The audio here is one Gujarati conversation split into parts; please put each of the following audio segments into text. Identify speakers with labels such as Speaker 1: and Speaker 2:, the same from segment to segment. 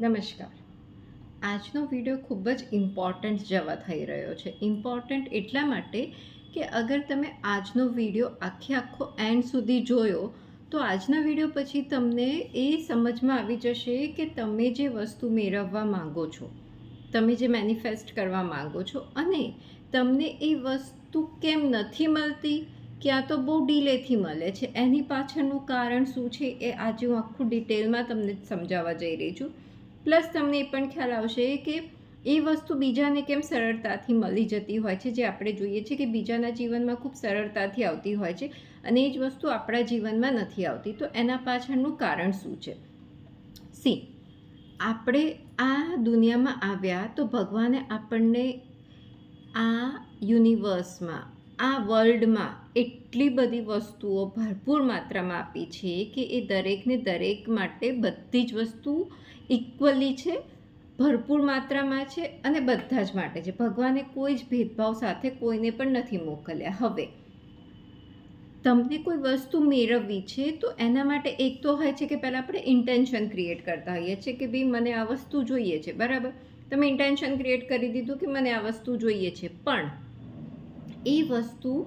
Speaker 1: નમસ્કાર. આજનો વીડિયો ખૂબ જ ઇમ્પોર્ટન્ટ જવા થઈ રહ્યો છે. ઇમ્પોર્ટન્ટ એટલા માટે કે અગર તમે આજનો વીડિયો આખે આખો એન્ડ સુધી જોયો, તો આજના વીડિયો પછી તમને એ સમજમાં આવી જશે કે તમે જે વસ્તુ મેળવવા માંગો છો, તમે જે મેનિફેસ્ટ કરવા માંગો છો અને તમને એ વસ્તુ કેમ નથી મળતી, ક્યાં તો બહુ ડીલેથી મળે છે. એની પાછળનું કારણ શું છે એ આજે હું આખું ડિટેલમાં તમને સમજાવવા જઈ રહી છું. પ્લસ તમને એ પણ ખ્યાલ આવશે કે એ વસ્તુ બીજાને કેમ સરળતાથી મળી જતી હોય છે? જે આપણે જોઈએ છીએ કે બીજાના જીવનમાં ખૂબ સરળતાથી આવતી હોય છે અને એ જ વસ્તુ આપણા જીવનમાં નથી આવતી. તો એના પાછળનું કારણ શું છે? સી, આપણે આ દુનિયામાં આવ્યા તો ભગવાને આપણને આ યુનિવર્સમાં આ વર્લ્ડમાં એટલી બધી વસ્તુઓ ભરપૂર માત્રામાં આપી છે કે એ દરેકને દરેક માટે બધી જ વસ્તુ ઇક્વલી છે, ભરપૂર માત્રામાં છે અને બધા જ માટે છે. ભગવાને કોઈ જ ભેદભાવ સાથે કોઈને પણ નથી મોકલ્યા. હવે, તમને કોઈ વસ્તુ મેળવવી છે તો એના માટે એક તો હોય છે કે પહેલાં આપણે ઇન્ટેન્શન ક્રિએટ કરતા હોઈએ છીએ કે ભાઈ મને આ વસ્તુ જોઈએ છે. બરાબર? તમે ઇન્ટેન્શન ક્રિએટ કરી દીધું કે મને આ વસ્તુ જોઈએ છે. પણ એ વસ્તુ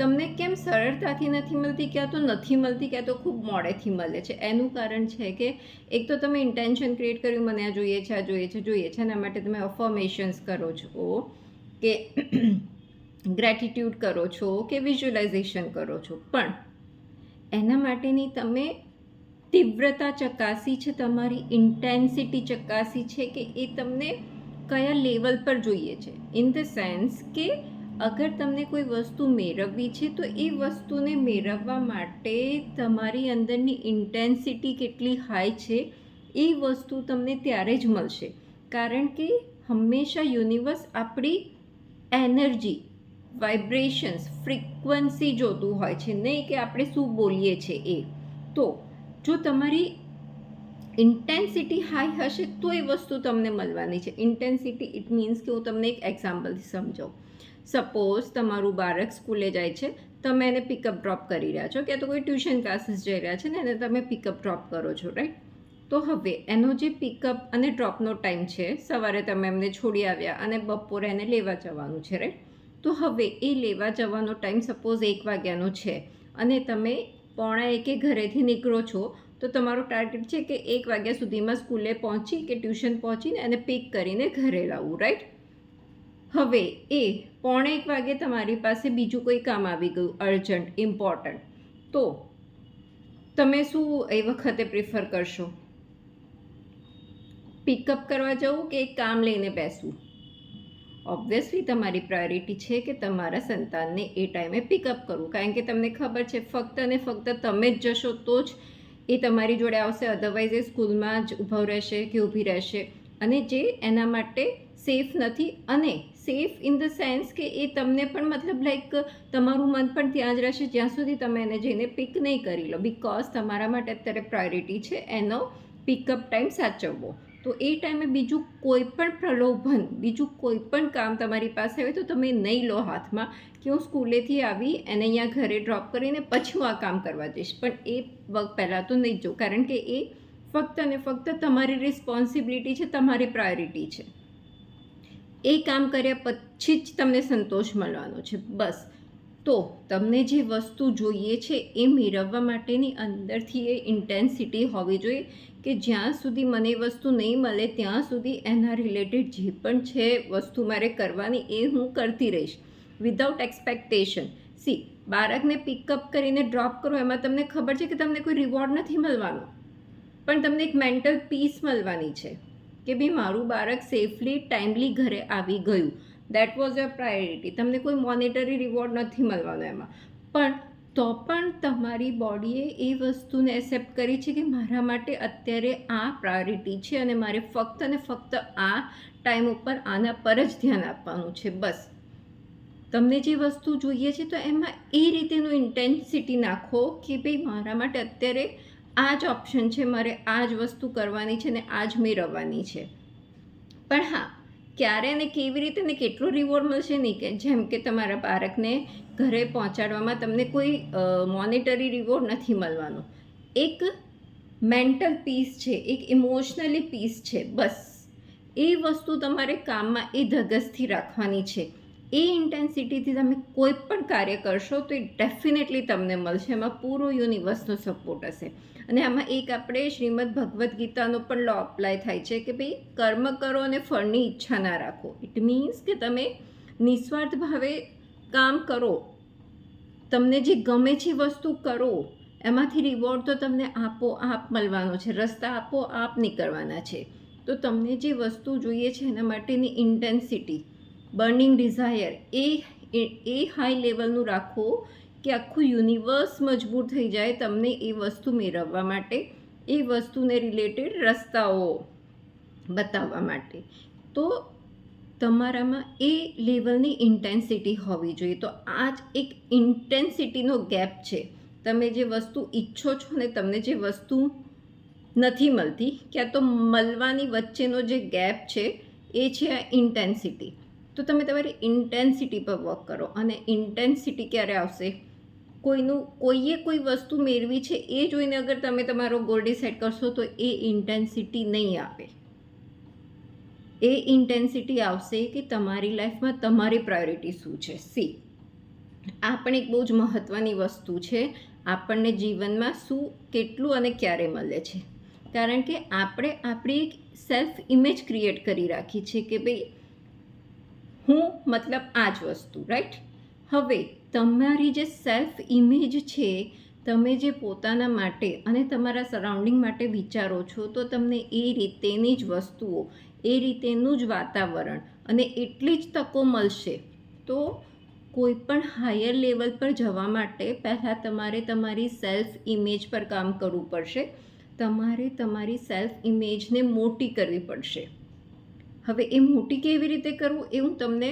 Speaker 1: તમને કેમ સરળતાથી નથી મળતી? ક્યાં તો નથી મળતી, ક્યાં તો ખૂબ મોડેથી મળે છે. એનું કારણ છે કે એક તો તમે ઇન્ટેન્શન ક્રિએટ કર્યું, મને આ જોઈએ છે, આ જોઈએ છે જોઈએ છે, એના માટે તમે અફર્મેશન્સ કરો છો કે ગ્રેટિટ્યૂડ કરો છો, કે વિઝ્યુલાઇઝેશન કરો છો. પણ એના માટેની તમે તીવ્રતા ચકાસી છે, તમારી ઇન્ટેન્સિટી ચકાસી છે કે એ તમને કયા લેવલ પર જોઈએ છે? ઇન ધ સેન્સ કે અગર તમને કોઈ વસ્તુ મેળવવી છે, તો એ વસ્તુને મેળવવા માટે તમારી અંદરની ઇન્ટેન્સિટી કેટલી હાઈ છે, એ વસ્તુ તમને ત્યારે જ મળશે. કારણ કે હંમેશા યુનિવર્સ આપણી એનર્જી, વાઇબ્રેશન્સ, ફ્રિકવન્સી જોતું હોય છે, નહીં કે આપણે શું બોલીએ છીએ એ. તો, જો તમારી ઇન્ટેન્સિટી હાઈ હશે તો એ વસ્તુ તમને મળવાની છે. ઇન્ટેન્સિટી ઇટ મીન્સ કે હું તમને એક એક્ઝામ્પલથી સમજાવું. સપોઝ તમારું બાળક સ્કૂલે જાય છે, તમે એને પિકઅપ ડ્રોપ કરી રહ્યા છો, કે તો કોઈ ટ્યુશન ક્લાસીસ જઈ રહ્યા છે ને એને તમે પિકઅપ ડ્રોપ કરો છો રાઈટ તો હવે એનો જે પિકઅપ અને ડ્રોપનો ટાઈમ છે, સવારે તમે એમને છોડી આવ્યા અને બપોરે એને લેવા જવાનું છે રાઈટ તો હવે એ લેવા જવાનો ટાઈમ સપોઝ એક વાગ્યાનો છે અને તમે પોણા એકે ઘરેથી નીકળો છો તો તમારો ટાર્ગેટ છે કે એક વાગ્યા સુધીમાં સ્કૂલે પહોંચી કે ટ્યુશન પહોંચીને એને પિક કરીને ઘરે લાવવું રાઈટ હવે એ પોણે એક વાગે તમારી પાસે બીજું કોઈ કામ આવી ગયું અર્જન્ટ ઇમ્પોર્ટન્ટ તો તમે શું એ વખતે પ્રિફર કરશો? પિકઅપ કરવા જવું કે એક કામ લઈને બેસવું? ઓબ્વિયસલી તમારી પ્રાયોરિટી છે કે તમારા સંતાનને એ ટાઈમે પિકઅપ કરવું. કારણ કે તમને ખબર છે, ફક્ત અને ફક્ત તમે જ જશો તો જ એ તમારી જોડે આવશે અધરવાઇઝ એ સ્કૂલમાં જ ઊભો રહેશે કે ઊભી રહેશે. અને જે એના માટે સેફ નથી, અને સેફ ઇન ધ સેન્સ કે એ તમને પણ મતલબ લાઈક તમારું મન પણ ત્યાં જ રહેશે, જ્યાં સુધી તમે એને જઈને પિક નહીં કરી લો. બિકોઝ તમારા માટે અત્યારે પ્રાયોરિટી છે એનો પિકઅપ ટાઈમ સાચવવો. તો એ ટાઈમે બીજું કોઈ પણ પ્રલોભન, બીજું કોઈ પણ કામ તમારી પાસે હોય તો તમે નહીં લો હાથમાં કે હું સ્કૂલેથી આવી એને અહીંયા ઘરે ડ્રોપ કરીને પછી હું આ કામ કરવા જઈશ. પણ એ વખત પહેલાં તો નહીં જો, કારણ કે એ ફક્ત અને ફક્ત તમારી રિસ્પોન્સિબિલિટી છે, તમારી પ્રાયોરિટી છે. એ કામ કર્યા પછી જ તમને સંતોષ મળવાનો છે, બસ. તો તમને જે વસ્તુ જોઈએ છે એ મેળવવા માટેની અંદરથી એ ઇન્ટેન્સિટી હોવી જોઈએ કે જ્યાં સુધી મને વસ્તુ નહીં મળે, ત્યાં સુધી એના રિલેટેડ જે પણ છે વસ્તુ મારે કરવાની, એ હું કરતી રહીશ. વિધાઉટ એક્સપેક્ટેશન સી બાળકને પિકઅપ કરીને ડ્રોપ કરો, એમાં તમને ખબર છે કે તમને કોઈ રિવોર્ડ નથી મળવાનો? પણ તમને એક મેન્ટલ પીસ મળવાની છે કે ભાઈ મારું બાળક સેફલી ટાઈમલી ઘરે આવી ગયું. દેટ વોઝ યોર પ્રાયોરિટી તમને કોઈ મોનિટરી રિવોર્ડ નથી મળવાનો એમાં. પણ તો પણ તમારી બોડીએ એ વસ્તુને એક્સેપ્ટ કરી છે કે મારા માટે અત્યારે આ પ્રાયોરિટી છે અને મારે ફક્ત અને ફક્ત આ ટાઈમ ઉપર આના પર જ ધ્યાન આપવાનું છે, બસ. તમને જે વસ્તુ જોઈએ છે તો એમાં એ રીતેનું ઇન્ટેન્સિટી નાખો કે ભાઈ મારા માટે અત્યારે આ જ ઓપ્શન છે, મારે આ જ વસ્તુ કરવાની છે ને આ જ મેળવવાની છે. પણ હા ક્યારે ને કેવી રીતે ને કેટલો રિવોર્ડ મળશે નહીં કે? જેમ કે તમારા બાળકને ઘરે પહોંચાડવામાં તમને કોઈ મોનિટરી રિવોર્ડ નથી મળવાનો. એક મેન્ટલ પીસ છે, એક ઇમોશનલી પીસ છે, બસ. એ વસ્તુ તમારે કામમાં એ ધગસથી રાખવાની છે. એ ઇન્ટેન્સિટીથી તમે કોઈ પણ કાર્ય કરશો તો એ ડેફિનેટલી તમને મળશે. એમાં પૂરો યુનિવર્સનો સપોર્ટ હશે. અને આમાં એક આપણે શ્રીમદ ભગવદ્ ગીતાનો પણ લો અપ્લાય થાય છે કે ભાઈ કર્મ કરો અને ફળની ઈચ્છા ના રાખો. ઇટ મીન્સ કે તમે નિસ્વાર્થ ભાવે કામ કરો. તમને જે ગમે છે વસ્તુ કરો. એમાંથી રિવોર્ડ તો તમને આપો આપ મળવાનો છે. રસ્તા આપો આપ નીકળવાના છે. તો તમને જે વસ્તુ જોઈએ છે એના માટેની ઇન્ટેન્સિટી બર્નિંગ ડિઝાયર એ એ હાઈ લેવલનું રાખો કે આખું યુનિવર્સ મજબૂર થઈ જાય તમને એ વસ્તુ મેળવવા માટે, એ વસ્તુને રિલેટેડ રસ્તાઓ બતાવવા માટે. તો તમારામાં એ લેવલની ઇન્ટેન્સિટી હોવી જોઈએ. તો આ જ એક ઇન્ટેન્સિટીનો ગેપ છે. તમે જે વસ્તુ ઈચ્છો છો ને તમને જે વસ્તુ નથી મળતી, ક્યાં તો મળવાની વચ્ચેનો જે ગેપ છે, એ છે આ ઇન્ટેન્સિટી તો તમે તમારી ઇન્ટેન્સિટી પર વર્ક કરો. અને ઇન્ટેન્સિટી ક્યારે આવશે? કોઈનું, કોઈએ કોઈ વસ્તુ મેળવી છે એ જોઈને અગર તમે તમારો ગોલ ડિસાઇડ કરશો તો એ ઇન્ટેન્સિટી નહીં આપે. એ ઇન્ટેન્સિટી આવશે કે તમારી લાઈફમાં તમારી પ્રાયોરિટી શું છે? સી આ પણ એક બહુ જ મહત્ત્વની વસ્તુ છે. આપણને જીવનમાં શું, કેટલું અને ક્યારે મળે છે. કારણ કે આપણે આપણી એક સેલ્ફ ઇમેજ ક્રિએટ કરી રાખી છે કે ભાઈ હું મતલબ આ જ વસ્તુ રાઈટ હવે તમારી જે સેલ્ફ ઇમેજ છે, તમે જે પોતાના માટે અને તમારા સરાઉન્ડિંગ માટે વિચારો છો, તો તમને એ રીતેની જ વસ્તુઓ, એ રીતેનું જ વાતાવરણ અને એટલી જ તકો મળશે. તો કોઈ પણ હાયર લેવલ પર જવા માટે પહેલાં તમારે તમારી સેલ્ફ ઇમેજ પર કામ કરવું પડશે. તમારે તમારી સેલ્ફ ઇમેજને મોટી કરવી પડશે. હવે એ મોટી કેવી રીતે કરવું એ હું તમને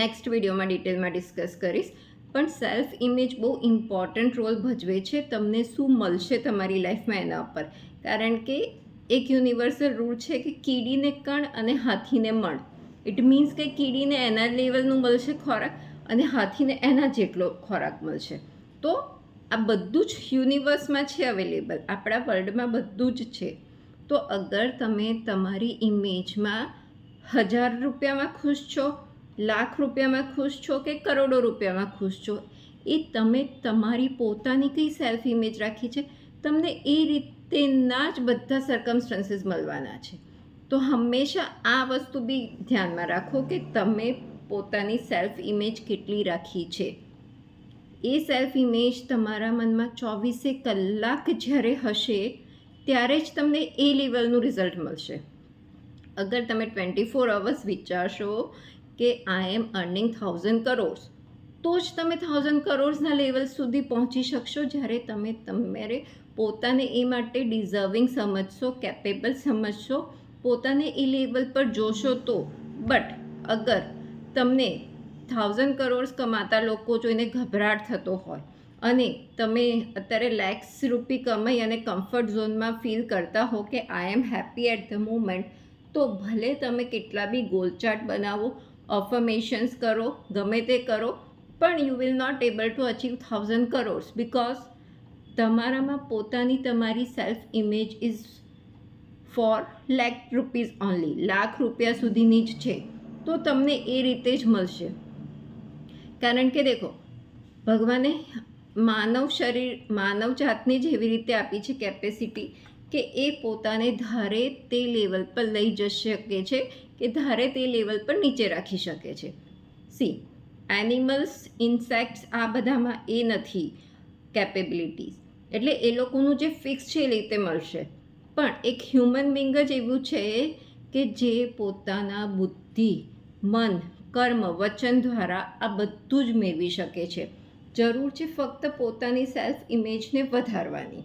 Speaker 1: નેક્સ્ટ વિડીયોમાં ડિટેલમાં ડિસ્કસ કરીશ. પણ સેલ્ફ ઇમેજ બહુ ઇમ્પોર્ટન્ટ રોલ ભજવે છે તમને શું મળશે તમારી લાઈફમાં એના પર કારણ કે એક યુનિવર્સલ રૂલ છે કે કીડીને કણ અને હાથીને મણ. ઇટ મીન્સ કે કીડીને એના લેવલનું મળશે ખોરાક અને હાથીને એના જેટલો ખોરાક મળશે. તો આ બધું જ યુનિવર્સમાં છે અવેલેબલ આપણા વર્લ્ડમાં બધું જ છે. તો અગર તમે તમારી ઇમેજમાં હજાર રૂપિયામાં ખુશ છો, લાખ રૂપિયામાં ખુશ છો કે કરોડો રૂપિયામાં ખુશ છો, એ તમે તમારી પોતાની કઈ સેલ્ફ ઇમેજ રાખી છે? તમને એ રીતેના જ બધા સર્કમસ્ટન્સીસ મળવાના છે. તો હંમેશા આ વસ્તુ બી ધ્યાનમાં રાખો કે તમે પોતાની સેલ્ફ ઇમેજ કેટલી રાખી છે. એ સેલ્ફ ઇમેજ તમારા મનમાં ચોવીસે કલાક જ્યારે હશે ત્યારે જ તમને એ લેવલનું રિઝલ્ટ મળશે. અગર તમે ટ્વેન્ટી ફોર અવર્સ વિચારશો કે I am earning thousand crores તો જ તમે થાઉઝન્ડ કરોડ્સના લેવલ સુધી પહોંચી શકશો જ્યારે તમે તમારે પોતાને એ માટે ડિઝર્વિંગ સમજશો કેપેબલ સમજશો, પોતાને એ લેવલ પર જોશો તો. બટ અગર તમને થાઉઝન્ડ કરોડ્સ કમાતા લોકો જોઈને ગભરાટ થતો હોય અને તમે અત્યારે લેક્સ રૂપી કમાઈ અને કમ્ફર્ટ ઝોનમાં ફીલ કરતા હો કે I am happy at the moment તો ભલે તમે કેટલા બી ગોલ ચાર્ટ બનાવો અફર્મેશન્સ કરો, ગમે તે કરો, પણ you will not able to achieve thousand crores because તમારામાં પોતાની તમારી self image is four lakh rupees only lakh રૂપિયા સુધીની જ છે. તો તમને એ રીતે જ મળશે. કારણ કે દેખો, ભગવાને માનવ શરીર, માનવ જાતને જ રીતે આપી છે કેપેસિટી કે એ પોતાને ધારે તે લેવલ પર લઈ જઈ શકે છે કે ધારે તે લેવલ પર નીચે રાખી શકે છે. સી એનિમલ્સ ઇન્સેક્ટ્સ આ બધામાં એ નથી કેપેબિલિટીઝ એટલે એ લોકોનું જે ફિક્સ છે એ રીતે મળશે. પણ એક હ્યુમન બિંગ જ એવું છે કે જે પોતાના બુદ્ધિ, મન, કર્મ, વચન દ્વારા આ બધું જ મેળવી શકે છે. જરૂર છે ફક્ત પોતાની સેલ્ફ ઇમેજને વધારવાની.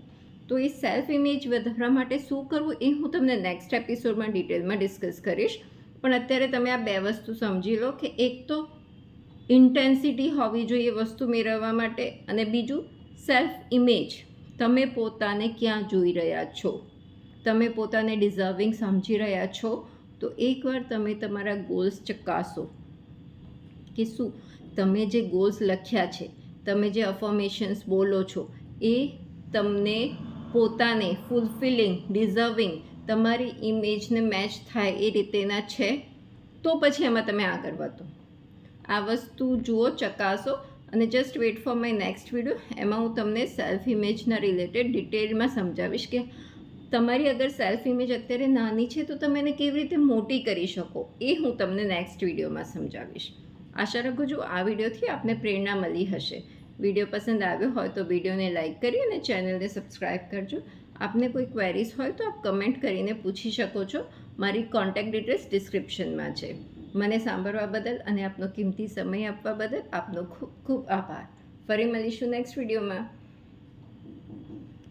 Speaker 1: તો એ સેલ્ફ ઇમેજ વધારવા માટે શું કરવું એ હું તમને નેક્સ્ટ એપિસોડમાં ડિટેલમાં ડિસ્કસ કરીશ. પણ અત્યારે તમે આ બે વસ્તુ સમજી લો કે એક તો ઇન્ટેન્સિટી હોવી જોઈએ વસ્તુ મેળવવા માટે અને બીજું સેલ્ફ ઇમેજ તમે પોતાને ક્યાં જોઈ રહ્યા છો? તમે પોતાને ડિઝર્વિંગ સમજી રહ્યા છો? તો એકવાર તમે તમારા ગોલ્સ ચકાસો કે શું? તમે જે ગોલ્સ લખ્યા છે તમે જે અફર્મેશન્સ બોલો છો, એ તમને પોતાને ફૂલફિલિંગ ડિઝર્વિંગ તમારી ઇમેજને મેચ થાય એ રીતેના છે, તો પછી એમાં તમે આગળ વધો. આ વસ્તુ જુઓ, ચકાસો અને just wait for my next video એમાં હું તમને સેલ્ફ ઇમેજના રિલેટેડ ડિટેલમાં સમજાવીશ કે તમારી અગર સેલ્ફ ઇમેજ અત્યારે નાની છે, તો તમે એને કેવી રીતે મોટી કરી શકો, એ હું તમને નેક્સ્ટ વિડીયોમાં સમજાવીશ. આશા રાખું છું આ વિડીયોથી આપને પ્રેરણા મળી હશે. વીડિયો પસંદ આવ્યો હોય તો વિડીયોને લાઇક કરી અને ચેનલને સબસ્ક્રાઈબ કરજો. આપને કોઈ ક્વેરીઝ હોય તો આપ કમેન્ટ કરીને પૂછી શકો છો. મારી કોન્ટેક્ટ ડિટેલ્સ ડિસ્ક્રિપ્શનમાં છે. મને સાંભળવા બદલ અને આપનો કિંમતી સમય આપવા બદલ આપનો ખૂબ ખૂબ આભાર. ફરી મળીશું નેક્સ્ટ વિડીયોમાં.